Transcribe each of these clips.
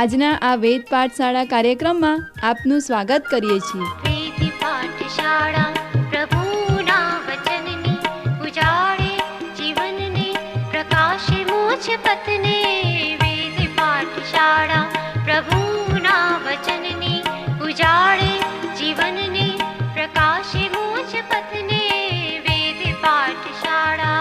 આજના આ વેદ પાઠશાળા કાર્યક્રમમાં આપનું સ્વાગત કરીએ છીએ. પથને. વેદ પાઠશાળા પ્રભુના વચનની ઉજાળે જીવનને પ્રકાશે મોજ પથને. વેદ પાઠશાળા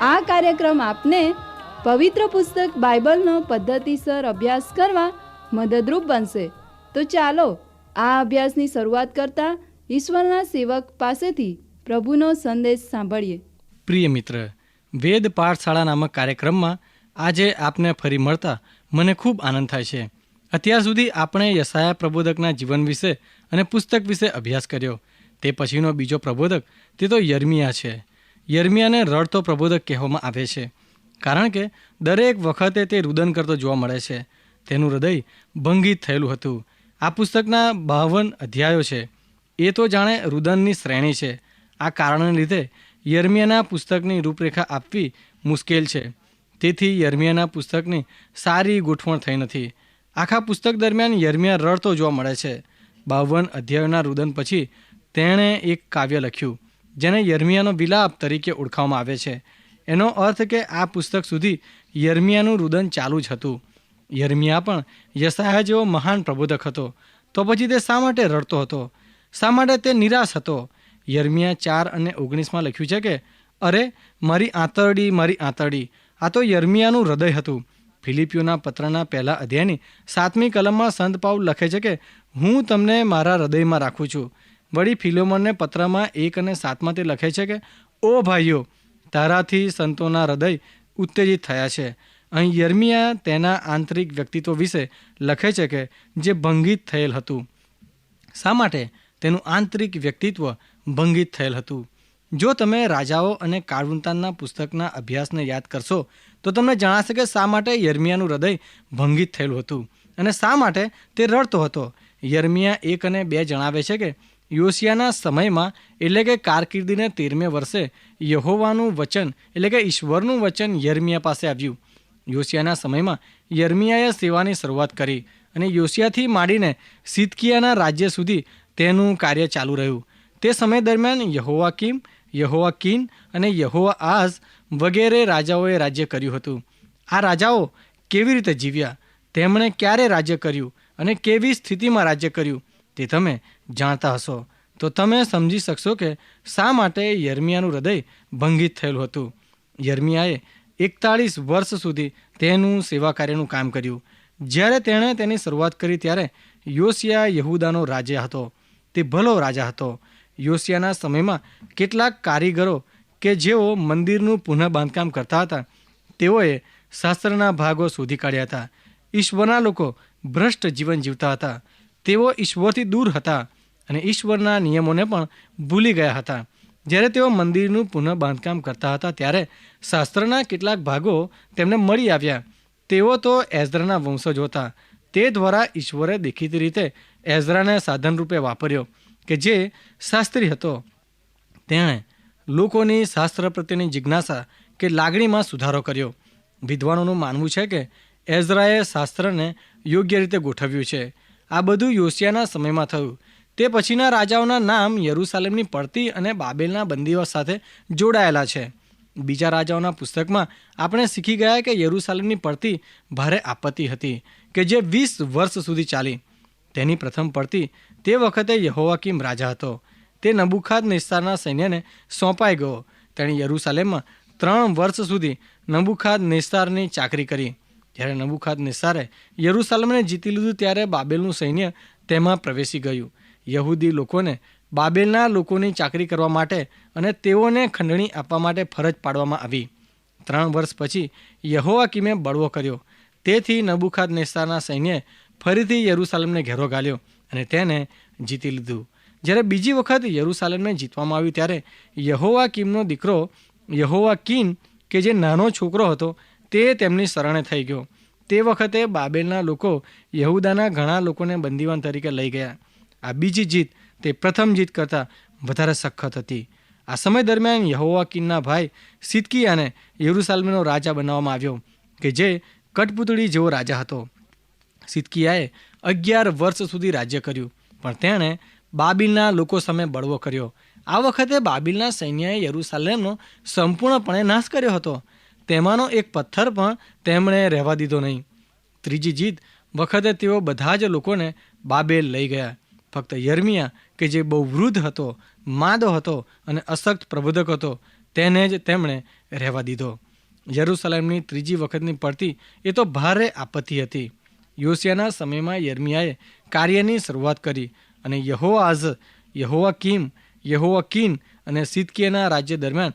આ કાર્યક્રમ આપને પવિત્ર પુસ્તક બાઇબલનો પદ્ધતિસર અભ્યાસ કરવા મદદરૂપ બનશે. તો ચાલો, આ અભ્યાસની શરૂઆત કરતા ઈશ્વરના સેવક પાસેથી પ્રભુનો સંદેશ સાંભળીએ. પ્રિય મિત્ર, વેદ પાઠશાળા નામક કાર્યક્રમમાં આજે આપને ફરી મળતા મને ખૂબ આનંદ થાય છે. અત્યાર સુધી આપણે યસાયા પ્રબોધકના જીવન વિશે અને પુસ્તક વિશે અભ્યાસ કર્યો. તે પછીનો બીજો પ્રબોધક તે તો યર્મિયા છે. યર્મિયાને રડતો પ્રબોધક કહેવામાં આવે છે. કારણ કે દરેક વખતે તે રુદન કરતો જોવા મળે છે. તેનું હૃદય ભંગિત થયેલું હતું. આ પુસ્તકના બાવન અધ્યાયો છે. એ તો જાણે રુદનની શ્રેણી છે. આ કારણને લીધે યર્મિયાના પુસ્તકની રૂપરેખા આપવી મુશ્કેલ છે. તેથી યર્મિયાના પુસ્તકની સારી ગોઠવણ થઈ નથી. આખા પુસ્તક દરમિયાન યર્મિયા રડતો જોવા મળે છે. બાવન અધ્યાયોના રુદન પછી તેણે એક કાવ્ય લખ્યું, જેને યર્મિયાનો વિલાપ તરીકે ઓળખાવવામાં આવે છે. એનો અર્થ કે આ પુસ્તક સુધી યર્મિયાનું રુદન ચાલુ જ હતું. યર્મિયા પણ યસાયા જેવો મહાન પ્રબોધક હતો. તો પછી તે શા માટે રડતો હતો? શા માટે તે નિરાશ હતો? યર્મિયા ચાર અને ઓગણીસમાં લખ્યું છે કે, અરે, મારી આંતરડી મારી આંતરડી. આ તો યર્મિયાનું હૃદય હતું. ફિલિપિયોના પત્રના પહેલા અધ્યાયની સાતમી કલમમાં સંત પાઉલ લખે છે કે, હું તમને મારા હૃદયમાં રાખું છું. વળી ફિલોમનને પત્રમાં એક અને સાતમાં તે લખે છે કે, ઓ ભાઈઓ તારાથી સંતોના હૃદય ઉત્તેજિત થયા છે. અહીં યર્મિયા તેના આંતરિક વ્યક્તિત્વ વિશે લખે છે કે જે ભંગિત થયેલ હતું. શા માટે તેનું આંતરિક વ્યક્તિત્વ ભંગિત થયેલ હતું? જો તમે રાજાઓ અને કાળવૃંતાનના પુસ્તકના અભ્યાસને યાદ કરશો, તો તમને જણાશે કે શા માટે યર્મિયાનું હૃદય ભંગિત થયેલું હતું અને શા માટે તે રડતો હતો? યર્મિયા એક અને બે જણાવે છે કે યોશિયાના સમયમાં, એટલે કે કારકિર્દીને તેરમે વર્ષે, યહોવાનું વચન, એટલે કે ઈશ્વરનું વચન યર્મિયા પાસે આવ્યું. યોશિયાના સમયમાં યર્મિયાએ સેવાની શરૂઆત કરી અને યોશિયાથી માંડીને સિદ્કિયાના રાજ્ય સુધી તેનું કાર્ય ચાલુ રહ્યું. તે સમય દરમિયાન યહોવા કિમ યહોવા કિન અને યહોવા આઝ વગેરે રાજાઓએ રાજ્ય કર્યું હતું. આ રાજાઓ કેવી રીતે જીવ્યા? તેમણે ક્યારે રાજ્ય કર્યું અને કેવી સ્થિતિમાં રાજ્ય કર્યું? તે તમે જાણતા હશો, તો તમે સમજી શકશો કે શા માટે યર્મિયાનું હૃદય ભંગિત થયેલું હતું. યર્મિયાએ એકતાળીસ વર્ષ સુધી તેનું સેવા કાર્યનું કામ કર્યું. જ્યારે તેણે તેની શરૂઆત કરી ત્યારે યોશિયા યહુદાનો રાજા હતો. તે ભલો રાજા હતો. યોશિયાના સમયમાં કેટલાક કારીગરો કે જેઓ મંદિરનું પુનઃ બાંધકામ કરતા હતા, તેઓએ શાસ્ત્રના ભાગો શોધી કાઢ્યા હતા. ઈશ્વરના લોકો ભ્રષ્ટ જીવન જીવતા હતા. તેઓ ઈશ્વરથી દૂર હતા. અને ઈશ્વરના નિયમોને પણ ભૂલી ગયા હતા. જ્યારે તેઓ મંદિરનું પુનઃ બાંધકામ કરતા હતા, ત્યારે શાસ્ત્રના કેટલાક ભાગો તેમને મળી આવ્યા. તેઓ તો એઝરાના વંશજ હતા. તે દ્વારા ઈશ્વરે દેખીતી રીતે એઝરાને સાધન રૂપે વાપર્યો, કે જે શાસ્ત્રી હતો. તેણે લોકોની શાસ્ત્ર પ્રત્યેની જિજ્ઞાસા કે લાગણીમાં સુધારો કર્યો. વિદ્વાનોનું માનવું છે કે એઝરાએ શાસ્ત્રને યોગ્ય રીતે ગોઠવ્યું છે. આ બધું યોશિયાના સમયમાં થયું. તે પછીના રાજાઓના નામ યરુસાલેમની પડતી અને બાબેલના બંદીઓ સાથે જોડાયેલા છે. બીજા રાજાઓના પુસ્તકમાં આપણે શીખી ગયા કે યરુસાલેમની પડતી ભારે આપત્તિ હતી કે જે વીસ વર્ષ સુધી ચાલી. તેની પ્રથમ પડતી તે વખતે યહોવાકીમ રાજા હતો. તે નબુખાદ નિસ્તારના સૈન્યને સોંપાઈ ગયો. તેણે યરુસાલેમમાં ત્રણ વર્ષ સુધી નબુખાદ નિસ્તારની ચાકરી કરી. જ્યારે નબુખાદ નિસ્તારે યરુસાલેમને જીતી લીધું ત્યારે બાબેલનું સૈન્ય તેમાં પ્રવેશી ગયું. યહૂદી લોકોને બાબેલના લોકોની ચાકરી કરવા માટે અને તેઓને ખંડણી આપવા માટે ફરજ પાડવામાં આવી. ત્રણ વર્ષ પછી યહોવા કિમે બળવો કર્યો. તેથી નબુખાદ નેસ્તારના સૈન્યએ ફરીથી યરૂસાલેમને ઘેરો ગાલ્યો અને તેને જીતી લીધું. જ્યારે બીજી વખત યરૂસાલેમને જીતવામાં આવ્યું ત્યારે યહોવા કીમનો દીકરો યહોવા કિન, કે જે નાનો છોકરો હતો, તે તેમની શરણે થઈ ગયો. તે વખતે બાબેલના લોકો યહુદાના ઘણા લોકોને બંદીવાન તરીકે લઈ ગયા. આ બીજી જીત તે પ્રથમ જીત કરતાં વધારે સખત હતી. આ સમય દરમિયાન યહોવા કીનના ભાઈ સિદકીયાને યરુસાલમનો રાજા બનાવવામાં આવ્યો કે જે કઠપુતળી જેવો રાજા હતો. સિદ્કિયાએ અગિયાર વર્ષ સુધી રાજ્ય કર્યું, પણ તેણે બાબિલના લોકો સામે બળવો કર્યો. આ વખતે બાબિલના સૈન્યએ યરુસાલેમનો સંપૂર્ણપણે નાશ કર્યો હતો. તેમાંનો એક પથ્થર પણ તેમણે રહેવા દીધો નહીં. ત્રીજી જીત વખતે તેઓ બધા જ લોકોને બાબેલ લઈ ગયા. ફક્ત યર્મિયા, કે જે બહુ વૃદ્ધ હતો, માદો હતો અને અશક્ત પ્રબોધક હતો, તેને જ તેમણે રહેવા દીધો. યરૂસાલેમની ત્રીજી વખતની પડતી એ તો ભારે આપત્તિ હતી. યોસિયાના સમયમાં યર્મિયાએ કાર્યની શરૂઆત કરી અને યહોઆઝ યહોવા કિમ યહોવા કિન અને સિદકીના રાજ્ય દરમિયાન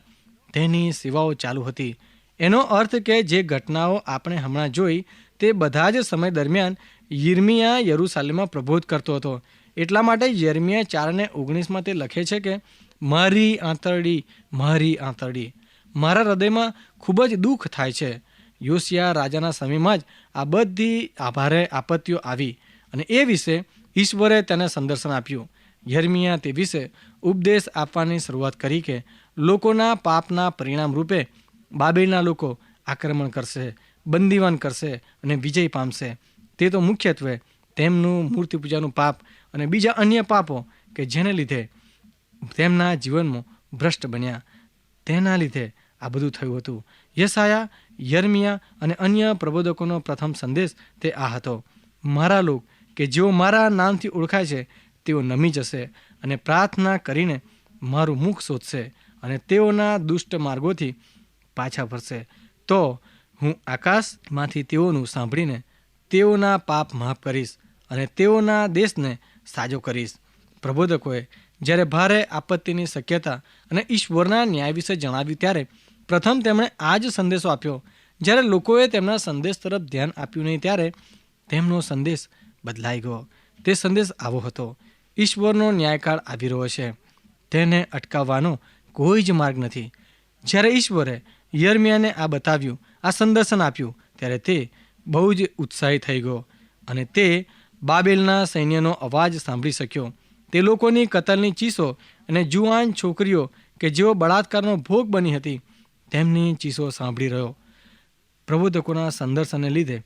તેની સેવાઓ ચાલુ હતી. એનો અર્થ કે જે ઘટનાઓ આપણે હમણાં જોઈ તે બધા જ સમય દરમિયાન યિર્મિયા યરૂસાલેમમાં પ્રબોધ કરતો હતો. એટલા માટે યર્મિયા ચારને ઓગણીસમાં તે લખે છે કે, મારી આંતરડી મારી આંતરડી. મારા હૃદયમાં ખૂબ જ દુઃખ થાય છે. યોશિયા રાજાના સમયમાં જ આ બધી આભારે આપત્તિઓ આવી અને એ વિશે ઈશ્વરે તેને સંદર્શન આપ્યું. યર્મિયા તે વિશે ઉપદેશ આપવાની શરૂઆત કરી કે, લોકોના પાપના પરિણામ રૂપે બાબેલના લોકો આક્રમણ કરશે, બંદીવાન કરશે અને વિજય પામશે. તે તો મુખ્યત્વે તેમનું મૂર્તિ પૂજાનું પાપ અને બીજા અન્ય પાપો કે જેને લીધે તેમના જીવનમાં ભ્રષ્ટ બન્યા. તેના લીધે આ બધું થયું હતું. યસાયા યર્મિયા અને અન્ય પ્રબોધકોનો પ્રથમ સંદેશ તે આ હતો. મારા લોક, કે જેઓ મારા નામથી ઓળખાય છે, તેઓ નમી જશે અને પ્રાર્થના કરીને મારું મુખ શોધશે અને તેઓના દુષ્ટ માર્ગોથી પાછા ફરશે. તો હું આકાશમાંથી તેઓનું સાંભળીને તેઓના પાપ માફ કરીશ અને તેઓના દેશને સાજો કરીશ. પ્રબોધકોએ જ્યારે ભારે આપત્તિની શક્યતા અને ઈશ્વરના ન્યાય વિશે જણાવ્યું ત્યારે પ્રથમ તેમણે આ જ સંદેશો આપ્યો. જ્યારે લોકોએ તેમના સંદેશ તરફ ધ્યાન આપ્યું નહીં ત્યારે તેમનો સંદેશ બદલાઈ ગયો. તે સંદેશ આવો હતો. ઈશ્વરનો ન્યાયકાળ આવી રહ્યો છે. તેને અટકાવવાનો કોઈ જ માર્ગ નથી. જ્યારે ઈશ્વરે યર્મિયાને આ બતાવ્યું, આ સંદર્શન આપ્યું, ત્યારે તે બહુ જ ઉત્સાહી થઈ ગયો અને તે બાબેલના સૈન્યનો અવાજ સાંભળી શક્યો. તે લોકોની કતલની ચીસો અને જુવાન છોકરીઓ કે જેઓ બળાત્કારનો ભોગ બની હતી, તેમની ચીસો સાંભળી રહ્યો. પ્રબોધકોના સંદર્શનને લીધે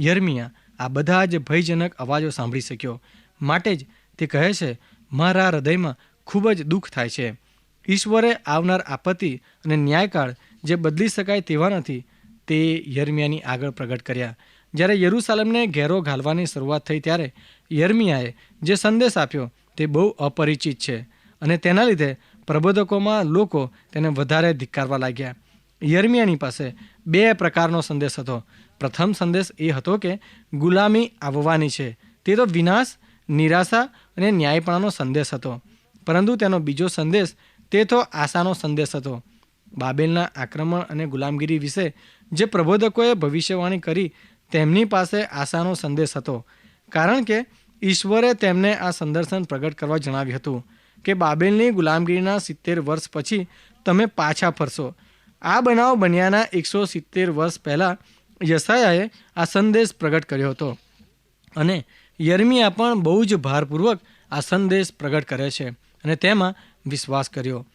યર્મિયા આ બધા જ ભયજનક અવાજો સાંભળી શક્યો. માટે જ તે કહે છે, મારા હૃદયમાં ખૂબ જ દુઃખ થાય છે. ઈશ્વરે આવનાર આપત્તિ અને ન્યાયકાળ જે બદલી શકાય તેવા નથી, તે યર્મિયાની આગળ પ્રગટ કર્યા. જ્યારે યરૂસાલેમને ઘેરો ઘાલવાની શરૂઆત થઈ ત્યારે યર્મિયાએ જે સંદેશ આપ્યો તે બહુ અપરિચિત છે અને તેના લીધે પ્રબોધકોમાં લોકો તેને વધારે ધિક્કારવા લાગ્યા. યર્મિયાની પાસે બે પ્રકારનો સંદેશ હતો. પ્રથમ સંદેશ એ હતો કે ગુલામી આવવાની છે. તે તો વિનાશ, નિરાશા અને ન્યાયપણાનો સંદેશ હતો. પરંતુ તેનો બીજો સંદેશ તે તો આશાનો સંદેશ હતો. બાબેલના આક્રમણ અને ગુલામગીરી વિશે જે પ્રબોધકોએ ભવિષ્યવાણી કરી તેમની પાસે આશાનો સંદેશ હતો, કારણ કે ઈશ્વરે તેમને આ સંદર્શન પ્રગટ કરવા જણાવ્યું હતું કે બાબેલની ગુલામગીરીના સિત્તેર વર્ષ પછી તમે પાછા ફરશો. આ બનાવ બન્યાના એકસો સિત્તેર વર્ષ પહેલાં યસાયાએ આ સંદેશ પ્રગટ કર્યો હતો અને યર્મિયા પણ બહુ જ ભારપૂર્વક આ સંદેશ પ્રગટ કરે છે અને તેમાં વિશ્વાસ કર્યો.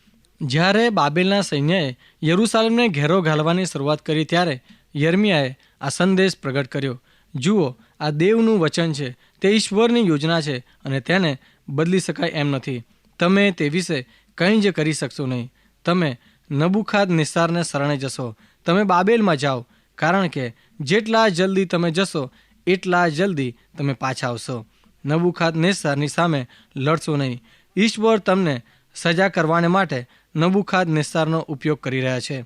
જ્યારે બાબેલના સૈન્યએ યરૂસાલેમને ઘેરો ઘાલવાની શરૂઆત કરી ત્યારે યર્મિયાએ આ સંદેશ પ્રગટ કર્યો. જુઓ, આ દેવનું વચન છે. તે ઈશ્વરની યોજના છે અને તેને બદલી શકાય એમ નથી. તમે તે વિશે કંઈ જ કરી શકશો નહીં. તમે નબુખાદ નિસારને શરણે જશો. તમે બાબેલમાં જાઓ, કારણ કે જેટલા જલ્દી તમે જશો, એટલા જલ્દી તમે પાછા આવશો. નબુખાદ નિસારની સામે લડશો નહીં. ઈશ્વર તમને સજા કરવાને માટે નબુખાદ નિસારનો ઉપયોગ કરી રહ્યા છે.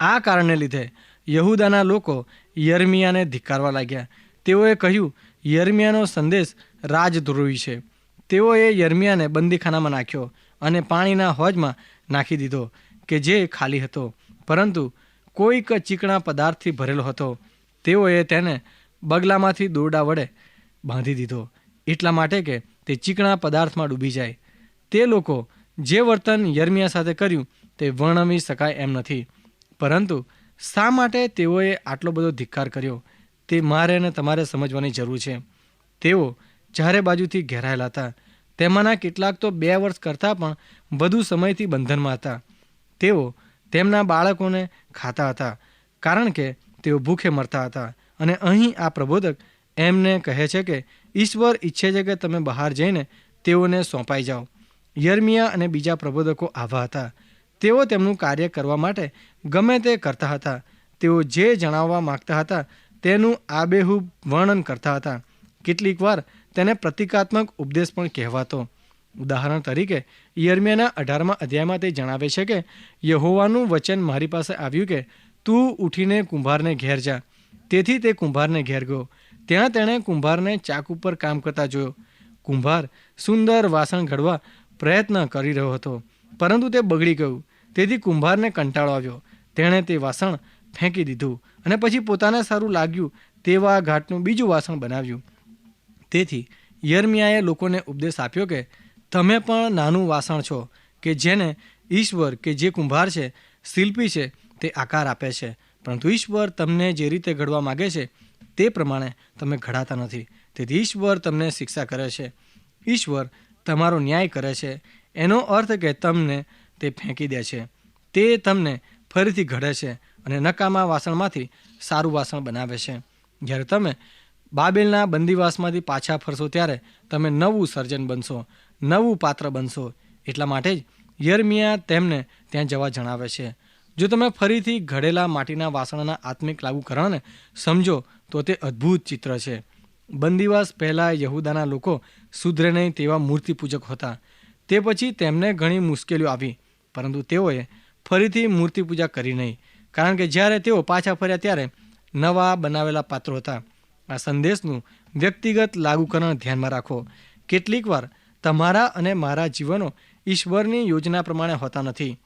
આ કારણને લીધે યહુદાના લોકો યર્મિયાને ધિક્કારવા લાગ્યા. તેઓએ કહ્યું, યર્મિયાનો સંદેશ રાજદ્રોહી છે. તેઓએ યર્મિયાને બંદીખાનામાં નાખ્યો અને પાણીના હોજમાં નાખી દીધો, કે જે ખાલી હતો. પરંતુ કોઈક ચીકણા પદાર્થથી ભરેલો હતો. તેઓએ તેને બગલામાંથી દોરડા વડે બાંધી દીધો, એટલા માટે કે તે ચીકણા પદાર્થમાં ડૂબી જાય. તે લોકો જે વર્તન યર્મિયા સાથે કર્યું, તે વર્ણવી શકાય એમ નથી. પરંતુ શા માટે તેઓએ આટલો બધો ધિક્કાર કર્યો? તે મારે અને તમારે સમજવાની જરૂર છે. તેઓ ચારે બાજુથી ઘેરાયેલા હતા. તેમાંના કેટલાક તો બે વર્ષ કરતાં પણ વધુ સમયથી બંધનમાં હતા. તેઓ તેમના બાળકોને ખાતા હતા, કારણ કે તેઓ ભૂખે મરતા હતા. અને અહીં આ પ્રબોધક એમને કહે છે કે, ઈશ્વર ઈચ્છે છે કે તમે બહાર જઈને તેઓને સોંપાઈ જાઓ. યર્મિયા અને બીજા પ્રબોધકો આવા હતા. તેઓ તેમનું કાર્ય કરવા માટે ગમે તે કરતા હતા. તેઓ જે જણાવવા માગતા હતા તેનું આબેહૂબ વર્ણન કરતા હતા. કેટલીક વાર તેને પ્રતિકાત્મક ઉપદેશ પણ કહેવાતો. ઉદાહરણ તરીકે, યર્મિયાના અઢારમા અધ્યાયમાં તે જણાવે છે કે, યહોવાનું વચન મારી પાસે આવ્યું કે, તું ઉઠીને કુંભારને ઘેર જા. તેથી તે કુંભારને ઘેર ગયો. ત્યાં તેણે કુંભારને ચાક ઉપર કામ કરતા જોયો. કુંભાર સુંદર વાસણ ઘડવા પ્રયત્ન કરી રહ્યો હતો, પરંતુ તે બગડી ગયું. તેથી કુંભારને કંટાળો આવ્યો. તેણે તે વાસણ ફેંકી દીધું અને પછી પોતાને સારું લાગ્યું તેવા ઘાટનું બીજું વાસણ બનાવ્યું. તેથી યર્મિયાએ લોકોને ઉપદેશ આપ્યો કે, તમે પણ નાનું વાસણ છો કે જેને ઈશ્વર કે જે કુંભાર છે, શિલ્પી છે, તે આકાર આપે છે. પરંતુ ઈશ્વર તમને જે રીતે ઘડવા માગે છે, તે પ્રમાણે તમે ઘડાતા નથી. તેથી ઈશ્વર તમને શિક્ષા કરે છે. ઈશ્વર તમારો ન્યાય કરે છે. એનો અર્થ કે તમને તે ફેંકી દે છે. તે તમને ફરીથી ઘડે છે અને નકામા વાસણમાંથી સારું વાસણ બનાવે છે. જ્યારે તમે બાબેલના બંદીવાસમાંથી પાછા ફરશો ત્યારે તમે નવું સર્જન બનશો, નવું પાત્ર બનશો. એટલા માટે જ યરમિયા તેમને ત્યાં જવા જણાવે છે. જો તમે ફરીથી ઘડેલા માટીના વાસણના આત્મિક લાગુકરણને સમજો, તો તે અદ્ભુત ચિત્ર છે. બંદીવાસ પહેલાં યહુદાના લોકો સુધરે નહીં તેવા મૂર્તિ પૂજક હતા. તે પછી તેમને ઘણી મુશ્કેલીઓ આવી, પરંતુ તેઓએ ફરીથી મૂર્તિ પૂજા કરી નહીં. કારણ કે જ્યારે તેઓ પાછા ફર્યા ત્યારે નવા બનાવેલા પાત્રો હતા. આ સંદેશનું વ્યક્તિગત લાગુકરણ ધ્યાનમાં રાખો. કેટલીકવાર તમારા અને મારા જીવનો ઈશ્વરની યોજના પ્રમાણે હોતા નથી.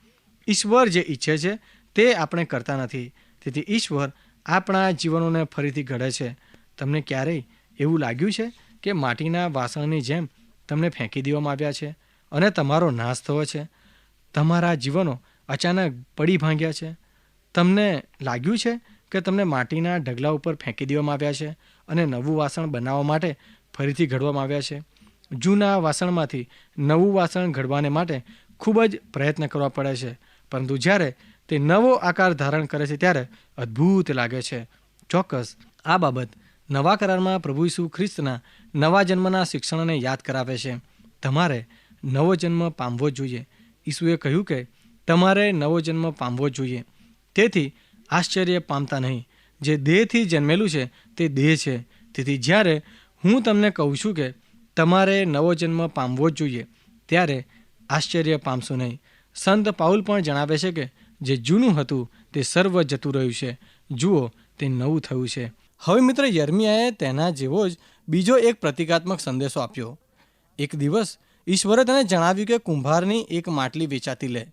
ઈશ્વર જે ઈચ્છે છે તે આપણે કરતા નથી. તેથી ઈશ્વર આપણા જીવનોને ફરીથી ઘડે છે. તમને ક્યારેય એવું લાગ્યું છે કે માટીના વાસણની જેમ તમને ફેંકી દેવામાં આવ્યા છે અને તમારો નાશ થયો છે? તમારા જીવનો અચાનક પડી ભાંગ્યા છે. તમને લાગ્યું છે કે તમને માટીના ઢગલા ઉપર ફેંકી દેવામાં આવ્યા છે અને નવું વાસણ બનાવવા માટે ફરીથી ઘડવામાં આવ્યા છે? જૂના વાસણમાંથી નવું વાસણ ઘડવાને માટે ખૂબ જ પ્રયત્ન કરવા પડે છે. પરંતુ જ્યારે તે નવો આકાર ધારણ કરે છે ત્યારે અદ્ભુત લાગે છે. ચોક્કસ, આ બાબત નવા કરારમાં પ્રભુ ઈસુ ખ્રિસ્તના નવા જન્મના શિક્ષણને યાદ કરાવે છે. તમારે નવો જન્મ પામવો જોઈએ. ઈસુએ કહ્યું કે તમારે નવો જન્મ પામવો જોઈએ. તેથી આશ્ચર્ય પામતા નહીં. જે દેહથી જન્મેલું છે, તે દેહ છે. તેથી જ્યારે હું તમને કહું છું કે તમારે નવો જન્મ પામવો જ જોઈએ, ત્યારે આશ્ચર્ય પામશો નહીં. સંત પાઉલ પણ જણાવે છે કે જે જૂનું હતું, તે સર્વ જતું રહ્યું છે. જુઓ, તે નવું થયું છે. હવે મિત્ર, યર્મિયાએ તેના જેવો જ બીજો એક પ્રતિકાત્મક સંદેશો આપ્યો. એક દિવસ ઈશ્વરે તેને જણાવ્યું કે કુંભારની એક માટલી વેચાતી લે.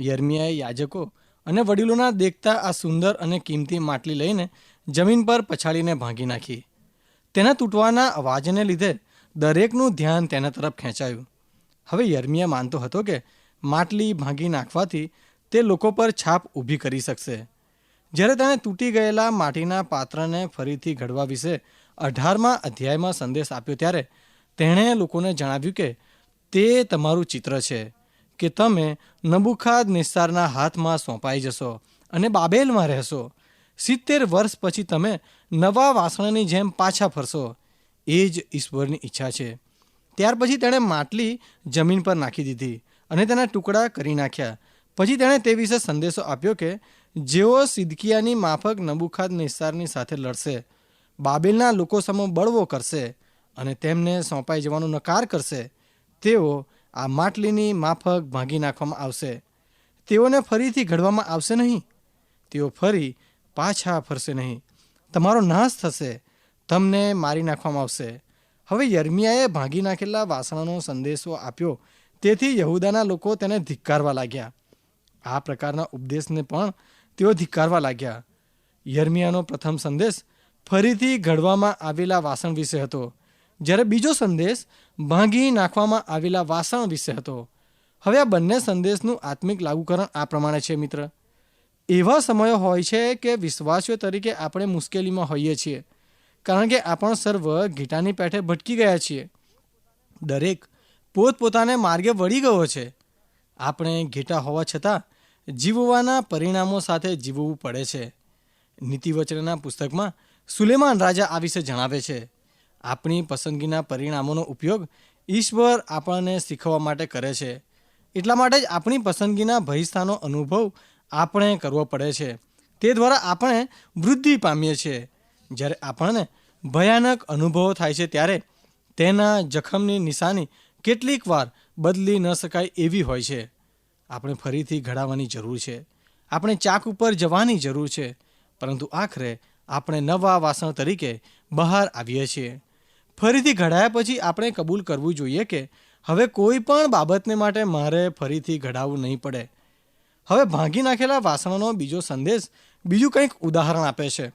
યર્મિયાએ યાજકો અને વડીલોના દેખતા આ સુંદર અને કિંમતી માટલી લઈને જમીન પર પછાડીને ભાંગી નાખી. તેના તૂટવાના અવાજને લીધે દરેકનું ધ્યાન તેના તરફ ખેંચાયું. હવે યર્મિયા માનતો હતો કે માટલી ભાંગી નાખવાથી તે લોકો પર છાપ ઊભી કરી શકશે. જ્યારે તેણે તૂટી ગયેલા માટીના પાત્રને ફરીથી ઘડવા વિશે અઢારમા અધ્યાયમાં સંદેશ આપ્યો ત્યારે તેણે લોકોને જણાવ્યું કે તે તમારું ચિત્ર છે. કે તમે નબુખાદ નિસ્તારના હાથમાં સોંપાઈ જશો અને બાબેલમાં રહેશો. સિત્તેર વર્ષ પછી તમે નવા વાસણની જેમ પાછા ફરશો. એ જ ઈશ્વરની ઈચ્છા છે. ત્યાર પછી તેણે માટલી જમીન પર નાખી દીધી અને તેના ટુકડા કરી નાખ્યા. પછી તેણે તે વિશે સંદેશો આપ્યો કે જેઓ સિદકિયાની માફક નબુખાદ નિસ્તારની સાથે લડશે, બાબેલના લોકો સામે બળવો કરશે અને તેમને સોંપાઈ જવાનો નકાર કરશે, તેઓ આ માટલીની માફક ભાંગી નાખવામાં આવશે. તેઓને ફરીથી ઘડવામાં આવશે નહીં. તેઓ ફરી પાછા ફરશે નહીં. તમારો નાશ થશે. તમને મારી નાખવામાં આવશે. હવે યર્મિયાએ ભાંગી નાખેલા વાસણનો સંદેશો આપ્યો. તેથી યહુદાના લોકો તેને ધિક્કારવા લાગ્યા. આ પ્રકારના ઉપદેશને પણ તેઓ ધિક્કારવા લાગ્યા. યર્મિયાનો પ્રથમ સંદેશ ફરીથી ઘડવામાં આવેલા વાસણ વિશે હતો. જ્યારે બીજો સંદેશ ભાંગી નાખવામાં આવેલા વાસણ વિશે હતો. હવે આ બંને સંદેશનું આત્મિક લાગુકરણ આ પ્રમાણે છે, મિત્ર. એવા સમયો હોય છે કે વિશ્વાસીઓ તરીકે આપણે મુશ્કેલીમાં હોઈએ છીએ. કારણ કે આપણે સર્વ ઘીટાની પેઠે ભટકી ગયા છીએ. દરેક પોતપોતાને માર્ગે વળી ગયો છે. આપણે ઘેટા હોવા છતાં જીવવાના પરિણામો સાથે જીવવું પડે છે. નીતિવચનના પુસ્તકમાં સુલેમાન રાજા આ વિશે જણાવે છે. આપણી પસંદગીના પરિણામોનો ઉપયોગ ઈશ્વર આપણને શીખવવા માટે કરે છે. એટલા માટે જ આપણી પસંદગીના ભયસ્થાનો અનુભવ આપણે કરવો પડે છે. તે દ્વારા આપણે વૃદ્ધિ પામીએ છીએ. જ્યારે આપણને ભયાનક અનુભવો થાય છે ત્યારે તેના જખમની નિશાની કેટલીક વાર બદલી ન શકાય એવી હોય છે. આપણે ફરીથી ઘડાવવાની જરૂર છે. આપણે ચાક ઉપર જવાની જરૂર છે. પરંતુ આખરે આપણે નવા વાસણ તરીકે બહાર આવીએ છીએ. ફરીથી ઘડાયા પછી આપણે કબૂલ કરવું જોઈએ કે હવે કોઈ પણ બાબતને માટે મારે ફરીથી ઘડાવવું નહીં પડે. હવે ભાંગી નાખેલા વાસણનો બીજો સંદેશ બીજું કંઈક ઉદાહરણ આપે છે.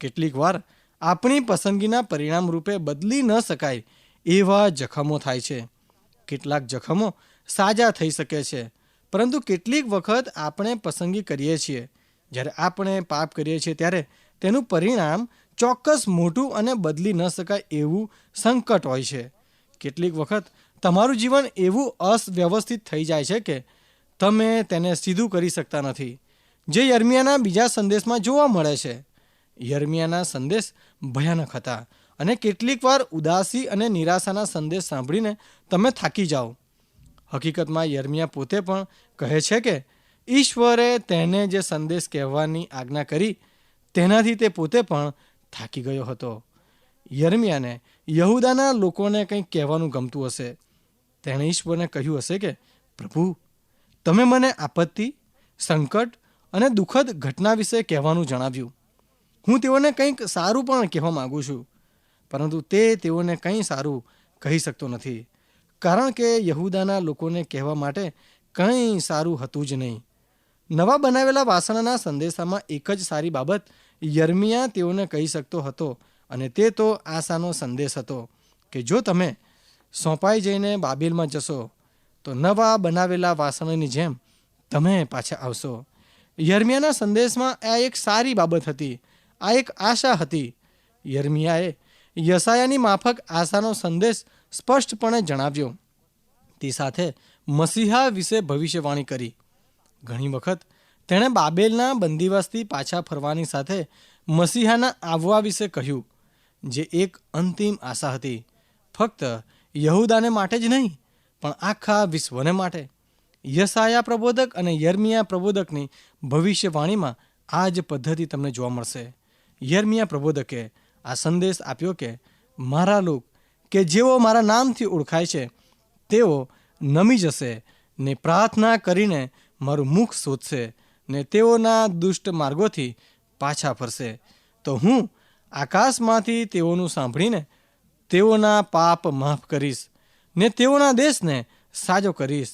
કેટલીક વાર આપણી પસંદગીના પરિણામ રૂપે બદલી ન શકાય એવા જખમો થાય છે. કેટલાક જખમો સાજા થઈ શકે છે, પરંતુ કેટલીક વખત આપણે પસંદગી કરીએ છીએ. જ્યારે આપણે પાપ કરીએ છીએ ત્યારે તેનું પરિણામ ચોક્કસ મોટું અને બદલી ન શકાય એવું સંકટ હોય છે. કેટલીક વખત તમારું જીવન એવું અસવ્યવસ્થિત થઈ જાય છે કે તમે તેને સીધું કરી શકતા નથી. જે યર્મિયાના બીજા સંદેશમાં જોવા મળે છે. યર્મિયાના સંદેશ ભયાનક હતા અને કેટલીક વાર ઉદાસી અને નિરાશાના સંદેશ સાંભળીને તમે થાકી જાઓ. હકીકતમાં યર્મિયા પોતે પણ કહે છે કે ઈશ્વરે તેને જે સંદેશ કહેવાની આજ્ઞા કરી, તેનાથી તે પોતે પણ થાકી ગયો હતો. યર્મિયાને યહુદાના લોકોને કંઈક કહેવાનું ગમતું હશે? તેણે ઈશ્વરને કહ્યું હશે કે, પ્રભુ, તમે મને આપત્તિ, સંકટ અને દુઃખદ ઘટના વિશે કહેવાનું જણાવ્યું. હું તેઓને કંઈક સારું પણ કહેવા માગું છું, પરંતુ તે તેઓને કંઈ સારું કહી શકતો નથી. કારણ કે યહુદાના લોકોને કહેવા માટે કંઈ સારું હતું જ નહીં. નવા બનાવેલા વાસણના સંદેશામાં એક જ સારી બાબત યર્મિયા તેઓને કહી શકતો હતો અને તે તો આશાનો સંદેશ હતો કે જો તમે સોંપાઈ જઈને બાબેલમાં જશો, તો નવા બનાવેલા વાસણોની જેમ તમે પાછા આવશો. યર્મિયાના સંદેશમાં આ એક સારી બાબત હતી, આ એક આશા હતી. યર્મિયાએ યસાયાની માફક આશાનો સંદેશ સ્પષ્ટપણે જણાવ્યો. તે સાથે મસીહા વિશે ભવિષ્યવાણી કરી. ઘણી વખત તેણે બાબેલના બંદીવાસથી પાછા ફરવાની સાથે મસીહાના આવવા વિશે કહ્યું, જે એક અંતિમ આશા હતી. ફક્ત યહૂદાને માટે જ નહીં, પણ આખા વિશ્વને માટે. યસાયા પ્રબોધક અને યર્મિયા પ્રબોધકની ભવિષ્યવાણીમાં આ જ પદ્ધતિ તમને જોવા મળશે. યર્મિયા પ્રબોધકે આ સંદેશ આપ્યો કે, મારા લોક, કે જેઓ મારા નામથી ઓળખાય છે, તેઓ નમી જશે ને પ્રાર્થના કરીને મારું મુખ શોધશે. ને તેઓના દુષ્ટ માર્ગોથી પાછા ફરશે. તો હું આકાશમાંથી તેઓનું સાંભળીને તેઓના પાપ માફ કરીશ ને તેઓના દેશને સાજો કરીશ.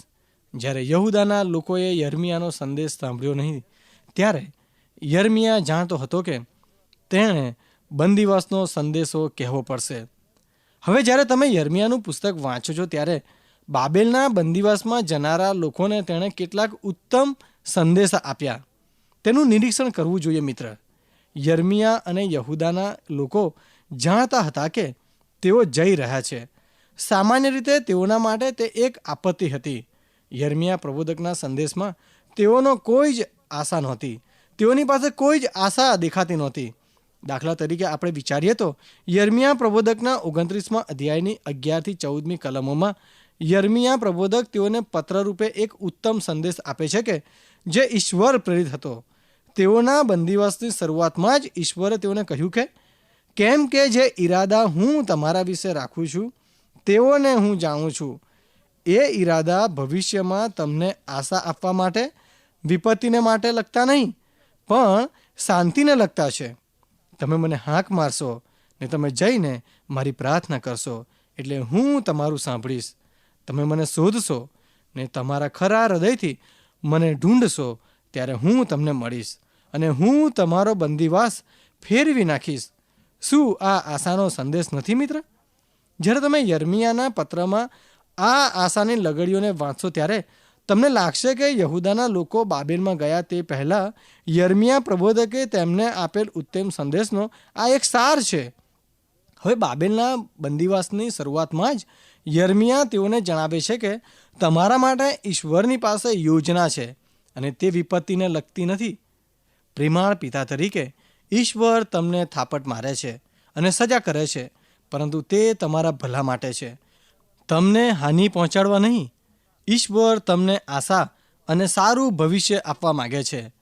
જ્યારે યહુદાના લોકોએ યર્મિયાનો સંદેશ સાંભળ્યો નહીં, ત્યારે યર્મિયા જાણતો હતો કે તેણે બંદીવાસનો સંદેશો કહેવો પડશે. હવે જ્યારે તમે યર્મિયાનું પુસ્તક વાંચો છો, ત્યારે બાબેલના બંદીવાસમાં જનારા લોકોને તેણે કેટલાક ઉત્તમ સંદેશા આપ્યા. તેનું નિરીક્ષણ કરવું જોઈએ મિત્ર. યર્મિયા અને યહુદાના લોકો જાણતા હતા કે તેઓ જઈ રહ્યા છે. સામાન્ય રીતે તેઓના માટે તે એક આપત્તિ હતી. યર્મિયા પ્રબોધકના સંદેશમાં તેઓનો કોઈ જ આશા નહોતી. તેઓની પાસે કોઈ જ આશા દેખાતી નહોતી. દાખલા તરીકે આપણે વિચારીએ તો યર્મિયા પ્રબોધકના ઓગણત્રીસમાં અધ્યાયની અગિયારથી ચૌદમી કલમોમાં યર્મિયા પ્રબોધક તેઓને પત્રરૂપે એક ઉત્તમ સંદેશ આપે છે કે, જે ઈશ્વર પ્રેરિત હતો. તેઓના બંદીવાસની શરૂઆતમાં જ ઈશ્વરે તેઓને કહ્યું કે, કેમ કે જે ઈરાદા હું તમારા વિશે રાખું છું, તેઓને હું જાણું છું. એ ઈરાદા ભવિષ્યમાં તમને આશા આપવા માટે, વિપત્તિને માટે લગતા નહીં, પણ શાંતિને લગતા છે. તમે મને હાંક મારશો ને તમે જઈને મારી પ્રાર્થના કરશો, એટલે હું તમારું સાંભળીશ. તમે મને શોધશો ને તમારા ખરા હૃદયથી મને ઢૂંઢશો, ત્યારે હું તમને મળીશ અને હું તમારો બંદીવાસ ફેરવી નાખીશ. શું આ આશાનો સંદેશ નથી મિત્ર? જ્યારે તમે યર્મિયાના પત્રમાં આ આશાની લગડીઓને વાંચશો, ત્યારે તમને લાગશે કે યહુદાના લોકો બાબેલમાં ગયા તે પહેલાં યર્મિયા પ્રબોધકે તેમને આપેલ ઉત્તમ સંદેશનો આ એક સાર છે. હવે બાબેલના બંદીવાસની શરૂઆતમાં જ યર્મિયા તેઓને જણાવે છે કે તમારા માટે ઈશ્વરની પાસે યોજના છે અને તે વિપત્તિને લગતી નથી. પ્રેમાળ પિતા તરીકે ઈશ્વર તમને થાપટ મારે છે અને સજા કરે છે, પરંતુ તે તમારા ભલા માટે છે. તમને હાનિ પહોંચાડવા નહીં. ઈશ્વર તમને આશા અને સારું ભવિષ્ય આપવા માગે છે.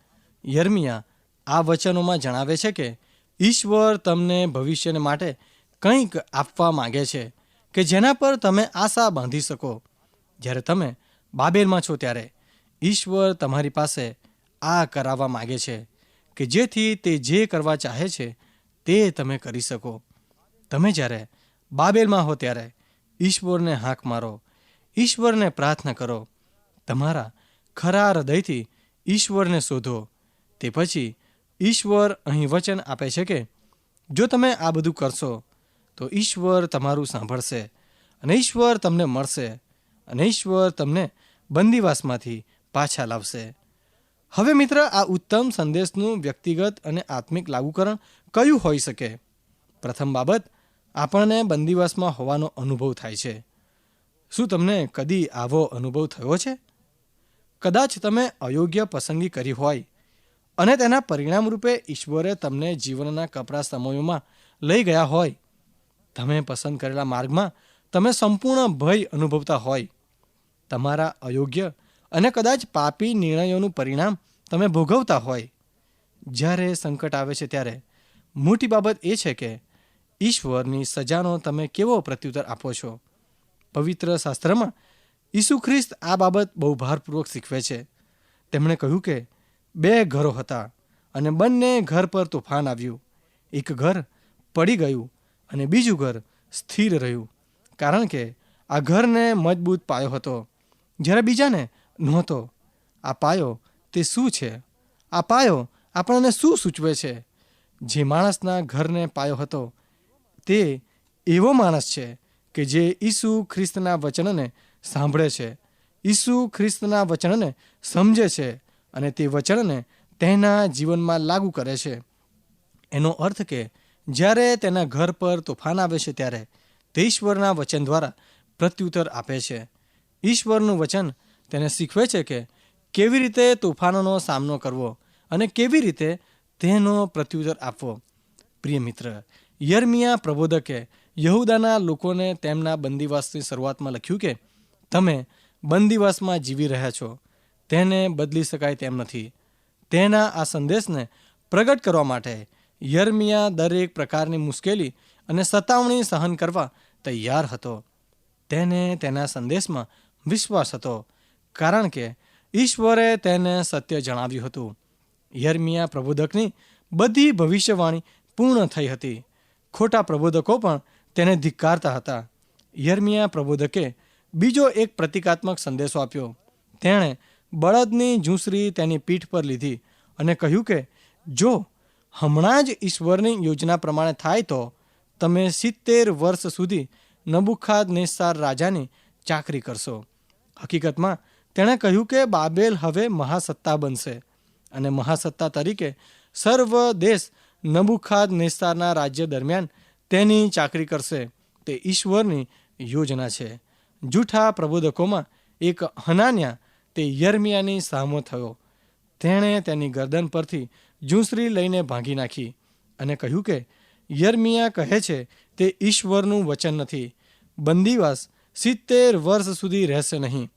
યર્મિયા આ વચનોમાં જણાવે છે કે ઈશ્વર તમને ભવિષ્યને માટે કંઈક આપવા માગે છે. કે જેના પર તમે આશા બાંધી શકો. જ્યારે તમે બાબેલમાં છો ત્યારે ઈશ્વર તમારી પાસે આ કરાવવા માગે છે કે જેથી તે જે કરવા ચાહે છે તે તમે કરી શકો. તમે જ્યારે બાબેલમાં હો ત્યારે ઈશ્વરને હાંક મારો, ઈશ્વરને પ્રાર્થના કરો, તમારા ખરા હૃદયથી ઈશ્વરને શોધો, તે પછી ઈશ્વર અહીં વચન આપે છે કે જો તમે આ બધું કરશો તો ઈશ્વર તમારું સાંભળશે અને ઈશ્વર તમને મળશે અને ઈશ્વર તમને બંદીવાસમાંથી પાછા લાવશે. હવે મિત્ર, આ ઉત્તમ સંદેશનું વ્યક્તિગત અને આત્મિક લાગુકરણ કયું હોઈ શકે? પ્રથમ બાબત, આપણને બંદીવાસમાં હોવાનો અનુભવ થાય છે. શું તમને કદી આવો અનુભવ થયો છે? કદાચ તમે અયોગ્ય પસંદગી કરી હોય અને તેના પરિણામ રૂપે ઈશ્વરે તમને જીવનના કપરા સમયોમાં લઈ ગયા હોય તમે પસંદ કરેલા માર્ગમાં તમે સંપૂર્ણ ભય અનુભવતા હોય, તમારા અયોગ્ય અને કદાચ પાપી નિર્ણયોનું પરિણામ તમે ભોગવતા હોય. જ્યારે સંકટ આવે છે ત્યારે, મોટી બાબત એ છે કે ઈશ્વરની સજાનો તમે કેવો પ્રત્યુત્તર આપો છો? પવિત્ર શાસ્ત્રમાં ઈસુ ખ્રિસ્ત આ બાબત બહુ ભારપૂર્વક શીખવે છે. તેમણે કહ્યું કે બે ઘરો હતા અને બંને ઘર પર તોફાન આવ્યું. એક ઘર પડી ગયું અને બીજું ઘર સ્થિર રહ્યું. કારણ કે આ ઘરને મજબૂત પાયો હતો. જ્યારે બીજાને નહોતો. આ પાયો તે શું છે? આ પાયો આપણને શું સૂચવે છે? જે માણસના ઘરને પાયો હતો, તે એવો માણસ છે કે જે ઈસુ ખ્રિસ્તના વચનને સાંભળે છે. ઈસુ ખ્રિસ્તના વચનને સમજે છે અને તે વચનને તેના જીવનમાં લાગુ કરે છે. એનો અર્થ કે જ્યારે તેના ઘર પર તોફાન આવે છે ત્યારે તે ઈશ્વરના વચન દ્વારા પ્રત્યુત્તર આપે છે. ઈશ્વરનું વચન તેને શીખવે છે કે કેવી રીતે તોફાનોનો સામનો કરવો અને કેવી રીતે તેનો પ્રત્યુત્તર આપવો. પ્રિય મિત્ર, યર્મિયા પ્રબોધકે યહુદાના લોકોને તેમના બંદીવાસની શરૂઆતમાં લખ્યું કે, તમે બંદીવાસમાં જીવી રહ્યા છો. તેને બદલી શકાય તેમ નથી. તેના આ સંદેશને પ્રગટ કરવા માટે યર્મિયા દરેક પ્રકારની મુશ્કેલી અને સતાવણી સહન કરવા તૈયાર હતો. તેને તેના સંદેશમાં વિશ્વાસ હતો, કારણ કે ઈશ્વરે તેને સત્ય જણાવ્યું હતું. યર્મિયા પ્રબોધકની બધી ભવિષ્યવાણી પૂર્ણ થઈ હતી. ખોટા પ્રબોધકો પણ તેને ધિક્કારતા હતા. યર્મિયા પ્રબોધકે બીજો એક પ્રતિકાત્મક સંદેશો આપ્યો. તેણે બળદની ઝૂંસરી તેની પીઠ પર લીધી અને કહ્યું કે, જો હમણાં જ ઈશ્વરની યોજના પ્રમાણે થાય તો તમે સિત્તેર વર્ષ સુધી નબુખાદ નેસાર રાજાની ચાકરી કરશો. હકીકતમાં તેણે કહ્યું કે બાબેલ હવે મહાસત્તા બનશે અને મહાસત્તા તરીકે સર્વ દેશ નબુખાદ નેસ્તારના રાજ્ય દરમિયાન તેની ચાકરી કરશે. તે ઈશ્વરની યોજના છે. જૂઠા પ્રબોધકોમાં એક હનાન્યા તે યર્મિયાની સામો થયો. તેણે તેની ગરદન પરથી ઝૂંસરી લઈને ભાંગી નાખી અને કહ્યું કે, યર્મિયા કહે છે, તે ઈશ્વરનું વચન નથી. બંદીવાસ સિત્તેર વર્ષ સુધી રહેશે નહીં.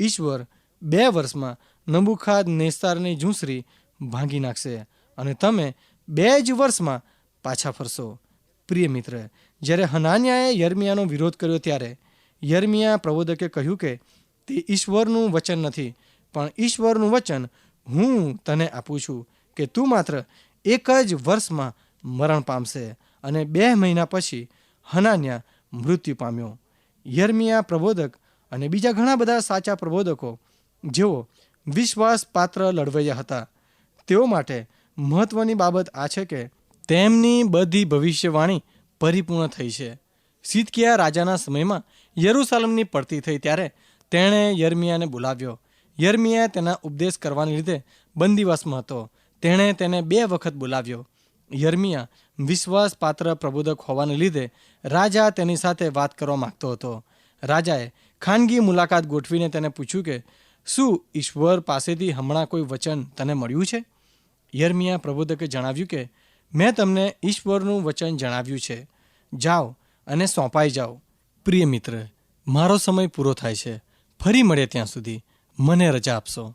ઈશ્વર બે વર્ષમાં નબુખાદ નેસ્તારની ઝૂંસરી ભાંગી નાખશે અને તમે બે જ વર્ષમાં પાછા ફરશો. પ્રિય મિત્ર, જ્યારે હનાન્યાએ યર્મિયાનો વિરોધ કર્યો ત્યારે, યર્મિયા પ્રબોધકે કહ્યું કે, તે ઈશ્વરનું વચન નથી, પણ ઈશ્વરનું વચન હું તને આપું છું. કે તું માત્ર એક જ વર્ષમાં મરણ પામશે અને બે મહિના પછી હનાન્યા મૃત્યુ પામ્યો. યર્મિયા પ્રબોધક અને બીજા ઘણા બધા સાચા પ્રબોધકો, જેઓ વિશ્વાસપાત્ર લડવૈયા હતા. તેઓ માટે મહત્વની બાબત આ છે કે તેમની બધી ભવિષ્યવાણી પરિપૂર્ણ થઈ છે. સિદકિયા રાજાના સમયમાં યરુસાલમની પડતી થઈ ત્યારે તેણે યર્મિયાને બોલાવ્યો. યર્મિયા તેના ઉપદેશ કરવાને લીધે બંદીવાસમાં હતો. તેણે તેને બે વખત બોલાવ્યો. યર્મિયા, વિશ્વાસપાત્ર પ્રબોધક હોવાને લીધે રાજા તેની સાથે વાત કરવા માંગતો હતો. રાજાએ ખાનગી મુલાકાત ગોઠવીને તેને પૂછ્યું કે, શું ઈશ્વર પાસેથી હમણાં કોઈ વચન તને મળ્યું છે? યર્મિયા પ્રબોધકે જણાવ્યું કે, મેં તમને ઈશ્વરનું વચન જણાવ્યું છે. જાઓ અને સોંપાઈ જાઓ. પ્રિય મિત્ર, મારો સમય પૂરો થાય છે. ફરી મળે ત્યાં સુધી. મને રજા આપશો.